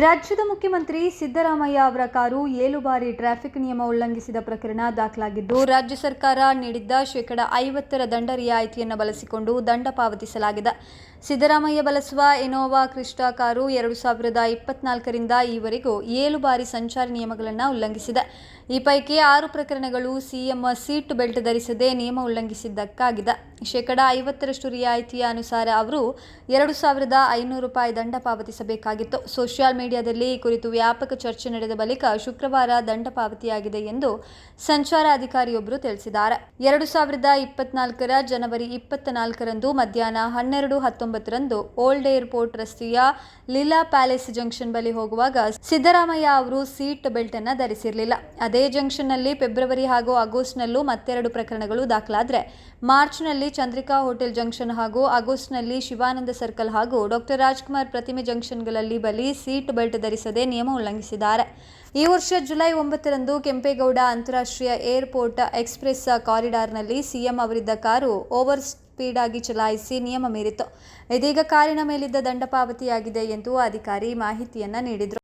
ರಾಜ್ಯದ ಮುಖ್ಯಮಂತ್ರಿ ಸಿದ್ದರಾಮಯ್ಯ ಅವರ ಕಾರು ಏಳು ಬಾರಿ ಟ್ರಾಫಿಕ್ ನಿಯಮ ಉಲ್ಲಂಘಿಸಿದ ಪ್ರಕರಣ ದಾಖಲಾಗಿದ್ದು, ರಾಜ್ಯ ಸರ್ಕಾರ ನೀಡಿದ್ದ ಶೇಕಡ ಐವತ್ತರ ದಂಡ ರಿಯಾಯಿತಿಯನ್ನು ಬಳಸಿಕೊಂಡು ದಂಡ ಪಾವತಿಸಲಾಗಿದೆ. ಸಿದ್ದರಾಮಯ್ಯ ಬಳಸುವ ಇನೋವಾ ಕ್ರಿಸ್ಟಾ ಕಾರು ಎರಡು ಸಾವಿರದ ಇಪ್ಪತ್ನಾಲ್ಕರಿಂದ ಈವರೆಗೂ ಏಳು ಬಾರಿ ಸಂಚಾರಿ ನಿಯಮಗಳನ್ನು ಉಲ್ಲಂಘಿಸಿದೆ. ಈ ಪೈಕಿ ಆರು ಪ್ರಕರಣಗಳು ಸಿಎಂ ಸೀಟ್ ಬೆಲ್ಟ್ ಧರಿಸದೆ ನಿಯಮ ಉಲ್ಲಂಘಿಸಿದ್ದಕ್ಕಾಗಿದೆ. ಶೇಕಡ ಐವತ್ತರಷ್ಟು ರಿಯಾಯಿತಿಯ ಅನುಸಾರ ಅವರು ಎರಡು ಸಾವಿರದ ಐನೂರು ರೂಪಾಯಿ ದಂಡ ಪಾವತಿಸಬೇಕಾಗಿತ್ತು. ಸೋಷಿಯಲ್ ಮೀಡಿಯಾದಲ್ಲಿ ಈ ಕುರಿತು ವ್ಯಾಪಕ ಚರ್ಚೆ ನಡೆದ ಬಳಿಕ ಶುಕ್ರವಾರ ದಂಡ ಪಾವತಿಯಾಗಿದೆ ಎಂದು ಸಂಚಾರ ಅಧಿಕಾರಿಯೊಬ್ಬರು ತಿಳಿಸಿದ್ದಾರೆ. ಎರಡು ಸಾವಿರದ ಇಪ್ಪತ್ನಾಲ್ಕರ ಜನವರಿ ಇಪ್ಪತ್ತ್ ನಾಲ್ಕರಂದು ಮಧ್ಯಾಹ್ನ ಹನ್ನೆರಡು ಹತ್ತೊಂಬತ್ತರಂದು ಓಲ್ಡ್ ಏರ್ಪೋರ್ಟ್ ರಸ್ತೆಯ ಲೀಲಾ ಪ್ಯಾಲೇಸ್ ಜಂಕ್ಷನ್ ಬಳಿ ಹೋಗುವಾಗ ಸಿದ್ದರಾಮಯ್ಯ ಅವರು ಸೀಟ್ ಬೆಲ್ಟ್ ಅನ್ನ ಧರಿಸಿರಲಿಲ್ಲ. ಅದೇ ಜಂಕ್ಷನ್ನಲ್ಲಿ ಫೆಬ್ರವರಿ ಹಾಗೂ ಆಗಸ್ಟ್ನಲ್ಲೂ ಮತ್ತೆರಡು ಪ್ರಕರಣಗಳು ದಾಖಲಾದರೆ ಮಾರ್ಚ್ನಲ್ಲಿ ಚಂದ್ರಿಕಾ ಹೋಟೆಲ್ ಜಂಕ್ಷನ್ ಹಾಗೂ ಆಗಸ್ಟ್ನಲ್ಲಿ ಶಿವಾನಂದ ಸರ್ಕಲ್ ಹಾಗೂ ಡಾಕ್ಟರ್ ರಾಜ್ಕುಮಾರ್ ಪ್ರತಿಮೆ ಜಂಕ್ಷನ್ಗಳಲ್ಲಿ ಬಳಿ ಸೀಟ್ ಬೆಲ್ಟ್ ಧರಿಸದೆ ನಿಯಮ ಉಲ್ಲಂಘಿಸಿದ್ದಾರೆ. ಈ ವರ್ಷ ಜುಲೈ ಒಂಬತ್ತರಂದು ಕೆಂಪೇಗೌಡ ಅಂತಾರಾಷ್ಟ್ರೀಯ ಏರ್ಪೋರ್ಟ್ ಎಕ್ಸ್ಪ್ರೆಸ್ ಕಾರಿಡಾರ್ನಲ್ಲಿ ಸಿಎಂ ಅವರಿದ್ದ ಕಾರು ಓವರ್ ಸ್ಪೀಡ್ ಆಗಿ ಚಲಾಯಿಸಿ ನಿಯಮ ಮೀರಿತ್ತು. ಇದೀಗ ಕಾರಿನ ಮೇಲಿದ್ದ ದಂಡ ಪಾವತಿಯಾಗಿದೆ ಎಂದು ಅಧಿಕಾರಿ ಮಾಹಿತಿಯನ್ನು ನೀಡಿದರು.